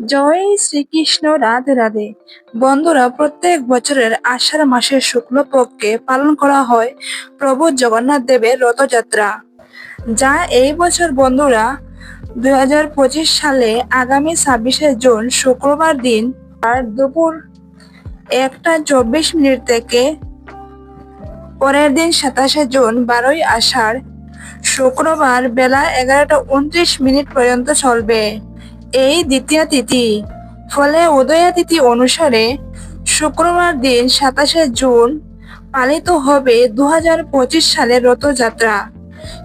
জয় শ্রীকৃষ্ণ রাধে রাধে। বন্ধুরা, প্রত্যেক বছরের আষাঢ় মাসের শুক্লপক্ষে পালন করা হয় প্রভু জগন্নাথ দেবের রথযাত্রা। যা এই বছর, বন্ধুরা দুই হাজার পঁচিশ সালে আগামী ছাব্বিশে জুন, শুক্রবার দিন, আর দুপুর একটা চব্বিশ মিনিট থেকে পরের দিন সাতাশে জুন, বারোই আষাঢ়, শুক্রবার বেলা এগারোটা উনত্রিশ মিনিট পর্যন্ত চলবে। এই দ্বিতীয় তিথি। ফলে উদয়া তিথি অনুসারে শুক্রবার দিন সাতাশে জুন পালিত হবে দু হাজার পঁচিশ সালের রথযাত্রা।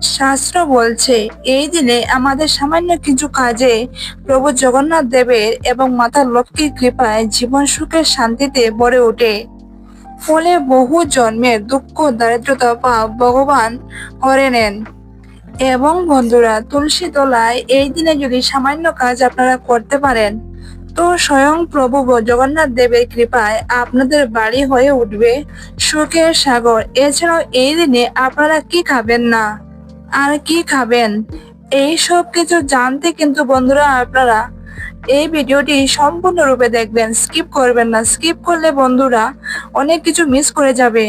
শাস্ত্র বলছে, এই দিনে আমাদের সামান্য কিছু কাজে প্রভু জগন্নাথ দেবের এবং মাতা লক্ষ্মীর কৃপায় জীবন সুখের শান্তিতে ভরে ওঠে। ফলে বহু জন্মের দুঃখ, দারিদ্রতা পাপ ভগবান করে নেন। এবং বন্ধুরা, তুলসী তলায় এই দিনে যদি সামান্য কাজ আপনারা করতে পারেন, তো স্বয়ং প্রভু জগন্নাথ দেবের কৃপায় আপনাদের বাড়ি হয়ে উঠবে সুখের সাগর। এছাড়াও এই দিনে আপনারা কি খাবেন না? আর কি খাবেন? এই সব কিছু জানতে কিন্তু বন্ধুরা আপনারা এই ভিডিওটি সম্পূর্ণরূপে দেখবেন। স্কিপ করবেন না। স্কিপ করলে বন্ধুরা অনেক কিছু মিস করে যাবে।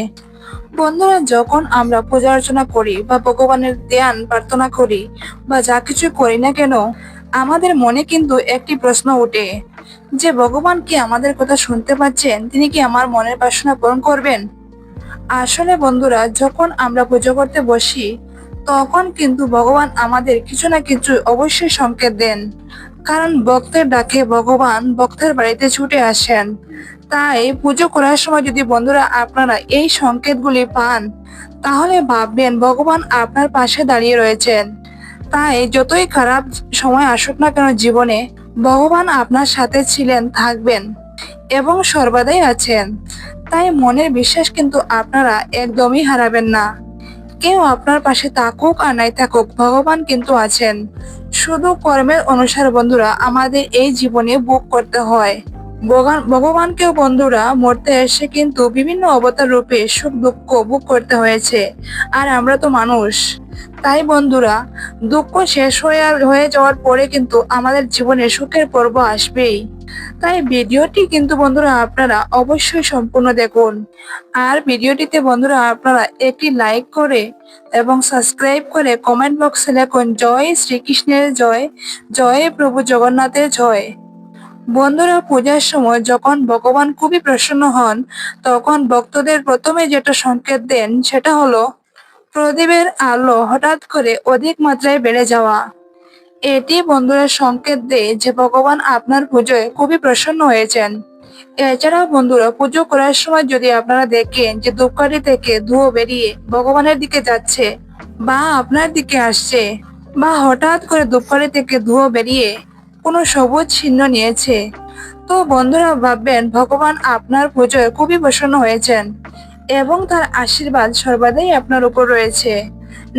বন্ধুরা, যখন আমরা পূজা অর্চনা করি বা ভগবানের ধ্যান, প্রার্থনা করি বা যা কিছু করি না কেন, আমাদের মনে কিন্তু একটি প্রশ্ন ওঠে যে, ভগবান কি আমাদের কথা শুনতে পাচ্ছেন? তিনি কি আমার মনের বাসনা পূরণ করবেন? আসলে বন্ধুরা, যখন আমরা পুজো করতে বসি, তখন কিন্তু ভগবান আমাদের কিছু না কিছু অবশ্যই সংকেত দেন। কারণ ভক্তের ডাকে ভগবান ভক্তের বাড়িতে ছুটে আসেন। তাই পুজো করার সময় যদি বন্ধুরা আপনারা এই সংকেতগুলি পান, তাহলে ভাববেন ভগবান আপনার পাশে দাঁড়িয়ে রয়েছেন। তাই যতই খারাপ সময় আসুক না কেন জীবনে, ভগবান আপনার সাথে ছিলেন, থাকবেন এবং সর্বদাই আছেন। তাই মনের বিশ্বাস কিন্তু আপনারা একদমই হারাবেন না। কেউ আপনার পাশে থাকুক আর নাই থাকুক ভগবান কিন্তু আছেন। শুধু কর্মের অনুসার বন্ধুরা, আমাদের এই জীবনে ভোগ করতে হয়। ভগবান- ভগবানকেও বন্ধুরা, মরতে এসে কিন্তু বিভিন্ন অবতার রূপে সুখ দুঃখ ভোগ করতে হয়েছে। আর আমরা তো মানুষ। তাই বন্ধুরা, দুঃখ শেষ হয়ে হয়ে যাওয়ার পরে কিন্তু আমাদের জীবনে সুখের পর্ব আসবেই। তাই ভিডিওটি কিন্তু বন্ধুরা আপনারা অবশ্যই সম্পূর্ণ দেখুন। আর ভিডিওটিতে বন্ধুরা আপনারা একটি লাইক করে এবং সাবস্ক্রাইব করে কমেন্ট বক্সে লেখুন, জয় শ্রীকৃষ্ণের জয় জয় প্রভু জগন্নাথের জয়। বন্ধুরা, পূজার সময় যখন ভগবান খুবই প্রসন্ন হন, তখন ভক্তদের প্রথমে যেটা সংকেত দেন সেটা হলো প্রদীপের আলো হঠাৎ করে অধিক মাত্রায় বেড়ে যাওয়া। এটি বন্ধুরা সংকেত দেয় যে ভগবান আপনার পুজোয় খুবই প্রসন্ন হয়েছেন। এছাড়াও বন্ধুরা, পুজো করার সময় যদি আপনারা দেখেন যে ধূপকাঠি থেকে ধুয়ো বেরিয়ে ভগবানের দিকে যাচ্ছে বা আপনার দিকে আসছে বা হঠাৎ করে ধূপকাঠি থেকে ধুয়ো বেরিয়ে কোনো সবুজ চিহ্ন নিয়েছে, তো বন্ধুরা ভাববেন ভগবান আপনার পুজোয় খুবই প্রসন্ন হয়েছেন। এবং তার আশীর্বাদ সর্বদাই আপনার উপর রয়েছে।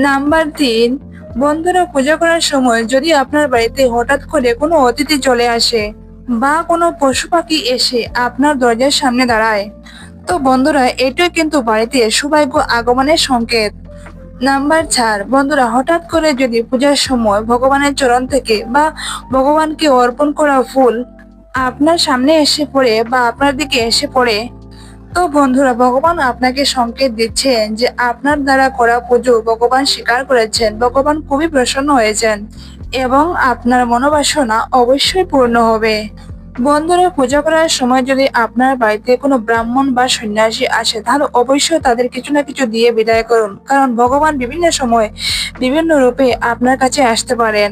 নাম্বার তিন, বন্ধুরা, পূজা করার সময় যদি আপনার বাড়িতে হঠাৎ করে কোনো অতিথি চলে আসে বা কোনো পশু পাখি এসে আপনার দরজার সামনে দাঁড়ায়, তো বন্ধুরা, এটাই কিন্তু বাড়িতে সৌভাগ্য আগমনের সংকেত। নাম্বার চার, বন্ধুরা, হঠাৎ করে যদি পূজার সময় ভগবানের চরণ থেকে বা ভগবানকে অর্পণ করা ফুল আপনার সামনে এসে পড়ে বা আপনার দিকে এসে পড়ে তো বন্ধুরা, ভগবান আপনাকে সংকেত দিচ্ছেন যে আপনার দ্বারা করা পুজো ভগবান স্বীকার করেছেন। ভগবান খুবই প্রসন্ন হয়েছেন এবং আপনার মনোবাসনা অবশ্যই পূর্ণ হবে। বন্ধুরা, পূজা করার সময় যদি আপনার বাড়িতে কোনো ব্রাহ্মণ বা সন্ন্যাসী আসে, তাহলে অবশ্যই তাদের কিছু না কিছু দিয়ে বিদায় করুন। কারণ ভগবান বিভিন্ন সময় বিভিন্ন রূপে আপনার কাছে আসতে পারেন।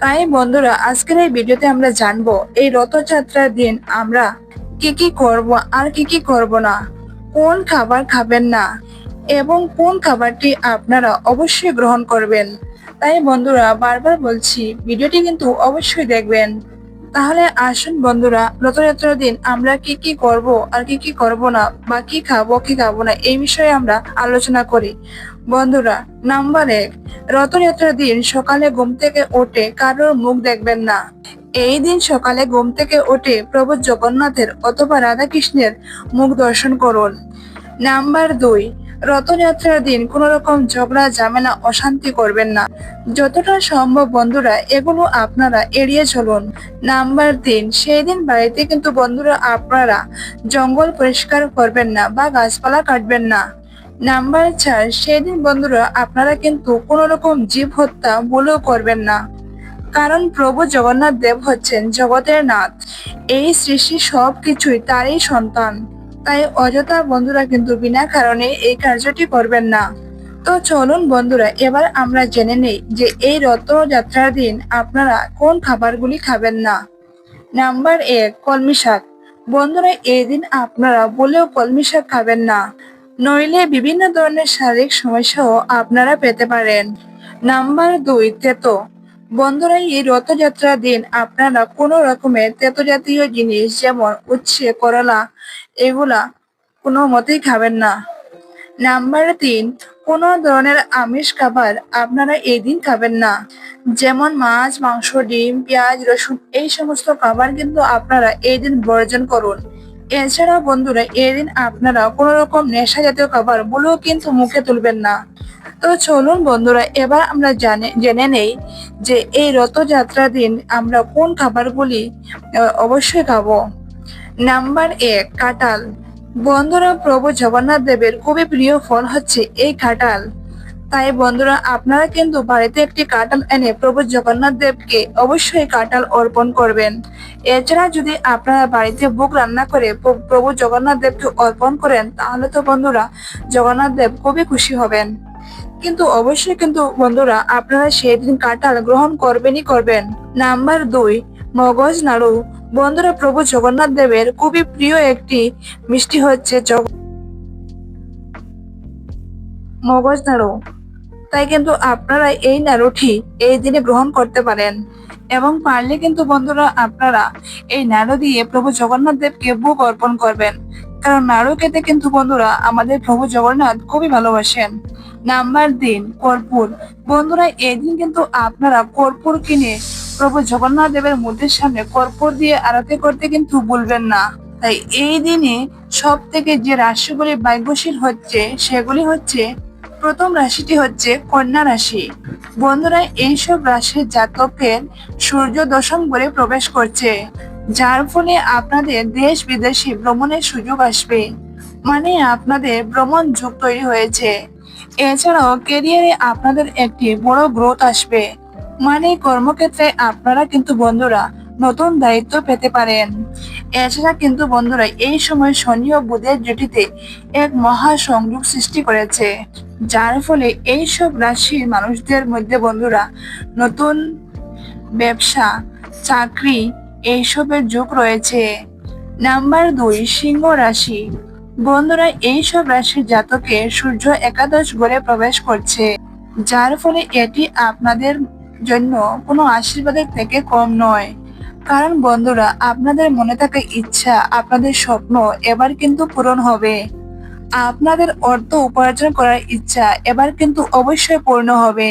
তাই বন্ধুরা, আজকের এই ভিডিওতে আমরা জানব, এই রথযাত্রার দিন আমরা কি কি করব আর কি কি করব না? কোন খাবার খাবেন না? এবং কোন খাবারটি আপনারা অবশ্যই গ্রহণ করবেন? তাই বন্ধুরা, বারবার বলছি, ভিডিওটি কিন্তু অবশ্যই দেখবেন। তাহলে আসুন বন্ধুরা, রথযাত্রার দিন আমরা কি কি করব আর কি কি করব না? বা কি খাব কি খাব না? এই বিষয়ে আমরা আলোচনা করি। বন্ধুরা, নাম্বার এক, রথযাত্রার দিন সকালে ঘুম থেকে উঠে কারোর মুখ দেখবেন না। এই দিন সকালে ঘুম থেকে উঠে প্রভু জগন্নাথের অথবা রাধাকৃষ্ণের মুখ দর্শন করুন। নাম্বার দুই, রথযাত্রার দিন কোনো রকম ঝগড়া, ঝামেলা, অশান্তি করবেন না। যতটা সম্ভব বন্ধুরা, এগুলো আপনারা এড়িয়ে চলুন। নাম্বার তিন সেই দিন বাড়িতে কিন্তু বন্ধুরা আপনারা জঙ্গল পরিষ্কার করবেন না বা গাছপালা কাটবেন না। নাম্বার চার সেই দিন বন্ধুরা আপনারা কিন্তু কোনো রকম জীব হত্যা ভুলও করবেন না। কারণ প্রভু জগন্নাথ দেব হচ্ছেন জগতের নাথ। এই সৃষ্টি সব কিছুই তারই সন্তান। তাই অযথা বন্ধুরা কিন্তু বিনা কারণে এই কার্যটি করবেন না। তো চলুন বন্ধুরা, এবার আমরা জেনে নেই যে এই রথযাত্রার দিন আপনারা কোন খাবারগুলি খাবেন না। নাম্বার এক, কলমি শাক। বন্ধুরা, এই দিন আপনারা বলেও কলমি শাক খাবেন না। নইলে বিভিন্ন ধরনের শারীরিক সমস্যাও আপনারা পেতে পারেন। নাম্বার দুই, তেতো। বন্ধুরা, এই রথযাত্রার দিন আপনারা কোনো রকমের তেতো জাতীয় জিনিস যেমন উচ্ছে, করলা, এগুলা কোনো মতেই খাবেন না। নাম্বার তিন, কোনো ধরনের আমিষ খাবার আপনারা এই দিন খাবেন না। যেমন মাছ, মাংস, ডিম, পেঁয়াজ, রসুন, এই সমস্ত খাবার কিন্তু আপনারা এই দিন বর্জন করুন। এছাড়াও বন্ধুরা, এই দিন আপনারা কোনো রকম নেশা জাতীয় খাবার বলেও কিন্তু মুখে তুলবেন না। তো চলুন বন্ধুরা, এবার আমরা জানে জেনে নেই যে এই রথযাত্রার দিন আমরা কোন খাবারগুলি অবশ্যই খাব। নাম্বার এক, কাঁঠাল। বন্ধুরা, প্রভু জগন্নাথ দেবের খুবই প্রিয় ফল হচ্ছে এই কাঁঠাল। তাই বন্ধুরা, আপনারা কিন্তু বাড়িতে একটি কাঁঠাল এনে প্রভু জগন্নাথ দেবকে অবশ্যই কাঁঠাল অর্পণ করবেন। এছাড়া যদি আপনারা বাড়িতে বুক রান্না করে প্রভু জগন্নাথ দেবকে অর্পণ করেন, তাহলে তো বন্ধুরা, জগন্নাথ দেব খুবই খুশি হবেন। কিন্তু অবশ্যই কিন্তু বন্ধুরা আপনারা সেই দিন কাঁঠাল গ্রহণ করবেনই করবেন। নাম্বার দুই, মগজ নাড়ু। বন্ধুরা প্রভু জগন্নাথ দেবের খুবই প্রিয় একটি মিষ্টি হচ্ছে মগজ নাড়ু। তাই কিন্তু আপনারা এই নাড়ুটি এই দিনে গ্রহণ করতে পারেন। এবং পারলে কিন্তু বন্ধুরা আপনারা এই নাড়ু দিয়ে প্রভু জগন্নাথ দেবকে বুক অর্পণ করবেন। কারণ নাড়ু খেতে কিন্তু বন্ধুরা আমাদের প্রভু জগন্নাথ খুবই ভালোবাসেন। নাম্বার দিন কর্পূর। বন্ধুরা এই দিন কিন্তু আপনারা কর্পূর কিনে প্রভু জগন্নাথ দেবের মূর্তির সামনে কর্পূর দিয়ে আরতি করতে কিন্তু ভুলবেন না। তাই এই দিনে সব থেকে যে রাশিগুলি ভাগ্যশীল হচ্ছে, সেগুলি হচ্ছে, প্রথম রাশিটি হচ্ছে কন্যা রাশি। বন্ধুরা, এইসব রাশির জাতকের সূর্য দশম ঘরে প্রবেশ করছে। যার ফলে আপনাদের দেশ বিদেশে ভ্রমণের সুযোগ আসবে। মানে আপনাদের ভ্রমণ যুগ তৈরি হয়েছে। এছাড়াও কেরিয়ারে আপনাদের একটি বড় গ্রোথ আসবে। মানে কর্মক্ষেত্রে আপনারা কিন্তু বন্ধুরা নতুন দায়িত্ব পেতে পারেন। এছাড়া কিন্তু বন্ধুরা এই সময় শনি ও বুধের জুটিতে এক মহা সংযোগ সৃষ্টি করেছে। যার ফলে এই সব রাশির মানুষদের মধ্যে বন্ধুরা নতুন ব্যবসা, চাকরি এইসবের যুগ রয়েছে। নাম্বার দুই, সিংহ রাশি। বন্ধুরা এই সব রাশির জাতকে সূর্য একাদশ ঘরে প্রবেশ করছে, যার ফলে এটি আপনাদের জন্য কোনো আশীর্বাদের থেকে কম নয়। কারণ বন্ধুরা, আপনাদের মনে থাকা ইচ্ছা, আপনাদের স্বপ্ন এবার কিন্তু পূরণ হবে। আপনাদের অর্থ উপার্জন করার ইচ্ছা এবার কিন্তু অবশ্যই পূর্ণ হবে।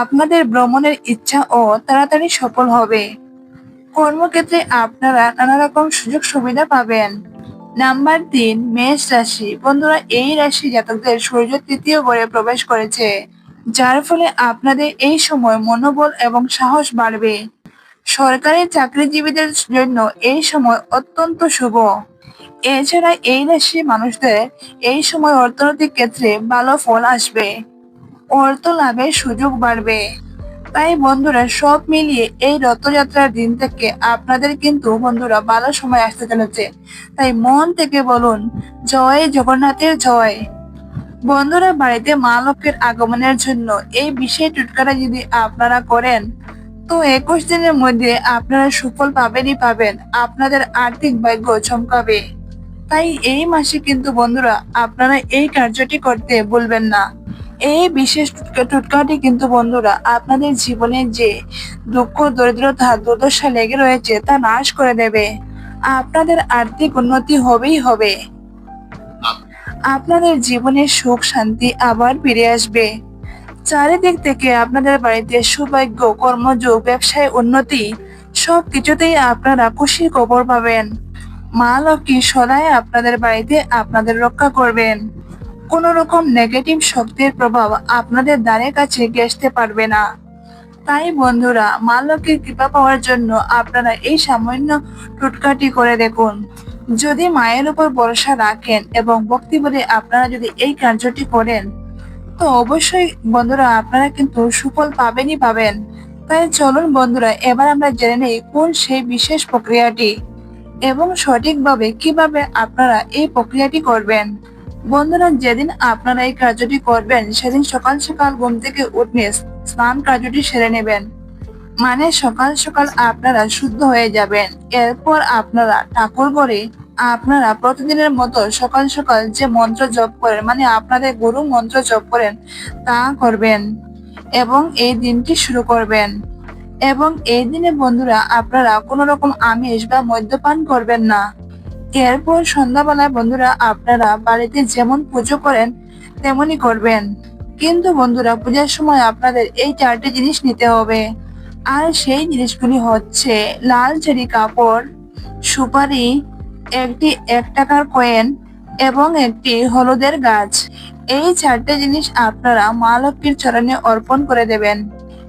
আপনাদের ভ্রমণের ইচ্ছা ও তাড়াতাড়ি সফল হবে। কর্মক্ষেত্রে আপনারা নানা রকম সুযোগ সুবিধা পাবেন। নাম্বার তিন, মেষ রাশি। বন্ধুরা, এই রাশি জাতকদের সূর্য তৃতীয় ঘরে প্রবেশ করেছে, যার ফলে আপনাদের এই সময় মনোবল এবং সাহস বাড়বে। সরকারি চাকরিজীবীদের জন্য এই সময় অত্যন্ত শুভ। এছাড়া এই রাশি মানুষদের এই সময় অর্থনৈতিক ক্ষেত্রে ভালো ফল আসবে। অর্থ লাভের সুযোগ বাড়বে। তাই বন্ধুরা, সব মিলিয়ে এই রথযাত্রার দিন থেকে আপনাদের কিন্তু বন্ধুরা ভালো সময় আসতে চলেছে। তাই মন থেকে বলুন, জয় জগন্নাথের জয়। বন্ধুরা, বাড়িতে মা লক্ষ্মীর আগমনের জন্য এই বিশেষ টুটকাটা যদি আপনারা করেন, তো একুশ দিনের মধ্যে আপনারা সুফল পাবেনই পাবেন, আপনাদের আর্থিক ভাগ্য চমকাবে। তাই এই মাসে কিন্তু বন্ধুরা, আপনারা এই কার্যটি করতে ভুলবেন না। এই বিশেষ টুটকাটি কিন্তু বন্ধুরা আপনাদের জীবনে যে দুঃখ, দরিদ্রতা, দুর্দশা লেগে রয়েছে তা নাশ করে দেবে। আপনাদের আর্থিক উন্নতি হবেই হবে। আপনাদের জীবনে সুখ, শান্তি আবার ফিরে আসবে। চারিদিক থেকে আপনাদের বাড়িতে সৌভাগ্য, কর্মযোগ, ব্যবসায় উন্নতি সব কিছুতেই আপনারা খুশির খবর পাবেন। মা লক্ষ্মী সদাই আপনাদের বাড়িতে আপনাদের রক্ষা করবেন। কোনো রকম নেগেটিভ শক্তির প্রভাব আপনাদের দ্বারের কাছে ঘেঁষতে পারবে না। তাই বন্ধুরা, মা লক্ষ্মীর কৃপা পাওয়ার জন্য আপনারা এই সামান্য টুটকাটি করে দেখুন। যদি মায়ের উপর ভরসা রাখেন এবং ভক্তি বলে আপনারা যদি এই কার্যটি করেন, তো অবশ্যই বন্ধুরা আপনারা কিন্তু সুফল পাবেনই পাবেন। তাই চলুন বন্ধুরা, এবার আমরা জেনে নেই কোন সেই বিশেষ প্রক্রিয়াটি এবং সঠিকভাবে কীভাবে আপনারা এই প্রক্রিয়াটি করবেন। বন্ধুরা, যেদিন আপনারা এই কার্যটি করবেন, সেদিন সকাল সকাল ঘুম থেকে উঠে স্নান কার্যটি সেরে নেবেন। মানে সকাল সকাল আপনারা শুদ্ধ হয়ে যাবেন। এরপর আপনারা ঠাকুর ঘরে আপনারা প্রতিদিনের মতো সকাল সকাল যে মন্ত্র জপ করেন মানে আপনাদের গুরু মন্ত্র জপ করেন, তা করবেন এবং এই দিনটি শুরু করবেন। এবং এই দিনে বন্ধুরা, আপনারা কোনো রকম আমিষ বা মদ্যপান করবেন না। এরপর সন্ধ্যাবেলায় বন্ধুরা আপনারা বাড়িতে যেমন পুজো করেন, তেমনই করবেন। কিন্তু বন্ধুরা, পূজার সময় আপনাদের এই চারটি জিনিস নিতে হবে। আর সেই জিনিসগুলি হচ্ছে লাল চেরি কাপড়, সুপারি, একটি এক টাকার কয়েন এবং একটি হলুদের গাছ। এই চারটে জিনিস আপনারা মা লক্ষ্মীর চরণে অর্পণ করে দেবেন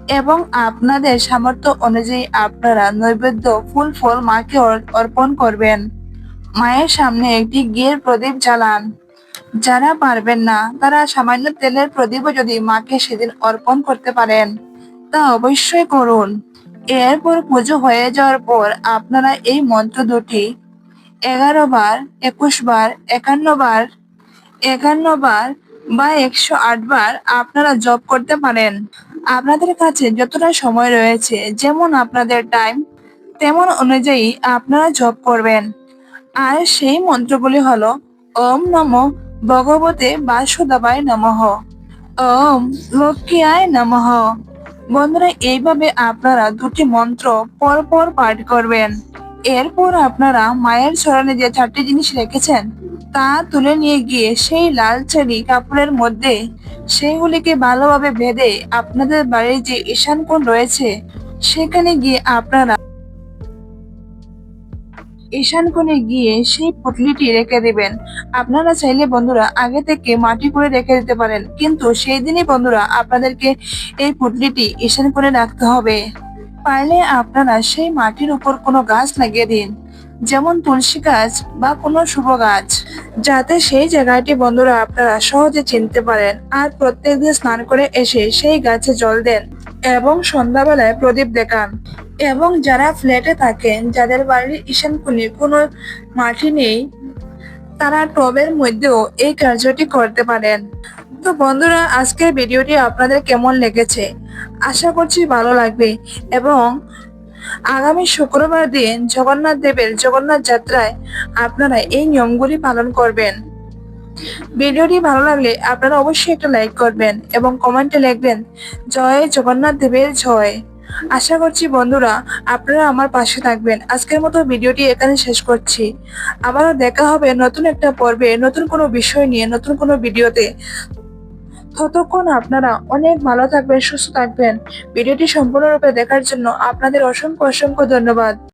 এবং আপনাদের সামর্থ্য অনুযায়ী আপনারা নৈবেদ্য ফুল ফল মাকে অর্পণ করবেন। মায়ের সামনে একটি গিয়ের প্রদীপ জ্বালান। যারা পারবেন না, তারা সামান্য তেলের প্রদীপও যদি মাকে সেদিন অর্পণ করতে পারেন, তা অবশ্যই করুন। এরপর পুজো হয়ে যাওয়ার পর আপনারা এই মন্ত্র দুটি, এগারো বার, একুশ বার, একান্ন বার একান্ন বার বা একশো আট বার আপনারা জপ করতে পারেন। আপনাদের কাছে যতটা সময় রয়েছে, যেমন আপনাদের টাইম তেমন অনুযায়ী আপনারা জব করবেন। আর সেই মন্ত্রগুলি হলো, ওম নম ভগবতে বাসুদেবায় নমঃ। ওম লক্ষ্মীয়ায় নমঃ। বন্ধুরা, এইভাবে আপনারা দুটি মন্ত্র পরপর পাঠ করবেন। এরপর আপনারা মায়ের চরণে যে চারটি জিনিস রেখেছেন, তা তুলে নিয়ে গিয়ে সেই লাল ছাড়ি কাপড়ের মধ্যে সেইগুলিকে ভালোভাবে বেঁধে আপনাদের বাড়ির যে ঈশান কোণ রয়েছে, সেখানে গিয়ে আপনারা ঈশান কোণে গিয়ে সেই পুটলিটি রেখে দেবেন। আপনারা চাইলে বন্ধুরা আগে থেকে মাটি করে রেখে দিতে পারেন। কিন্তু সেই দিনই বন্ধুরা আপনাদেরকে এই পুটলিটি ঈশান কোণে রাখতে হবে। পারলে আপনারা সেই মাটির উপর কোনো গাছ লাগিয়ে দিন, যেমন তুলসী গাছ বা কোনো শুভ গাছ, যাতে সেই জায়গাটি বন্ধুরা আপনারা সহজে চিনতে পারেন। আর প্রত্যেকদিন স্নান করে এসে সেই গাছে জল দেন। এবং সন্ধ্যাবেলায় প্রদীপ দেখান। এবং যারা ফ্ল্যাটে থাকেন, যাদের বাড়ির ঈশান কোণে কোনো মাটি নেই, তারা টবের মধ্যেও এই কার্যটি করতে পারেন। তো বন্ধুরা, আজকের ভিডিওটি আপনাদের কেমন লেগেছে? আশা করছি ভালো লাগবে। এবং আগামী শুক্রবার দিন জগন্নাথ দেবের জগন্নাথ যাত্রায় আপনারা এই নিয়মগুলি পালন করবেন। ভিডিওটি ভালো লাগলে আপনারা অবশ্যই একটা লাইক করবেন এবং কমেন্টে লিখবেন, জয় জগন্নাথ দেবের জয় আশা করছি বন্ধুরা আপনারা আমার পাশে থাকবেন। আজকের মতো ভিডিওটি এখানে শেষ করছি। আবারও দেখা হবে নতুন একটা পর্বে, নতুন কোনো বিষয় নিয়ে, নতুন কোনো ভিডিওতে। ততক্ষণ আপনারা অনেক ভালো থাকবেন, সুস্থ থাকবেন। ভিডিওটি সম্পূর্ণরূপে দেখার জন্য আপনাদের অসংখ্য অসংখ্য ধন্যবাদ।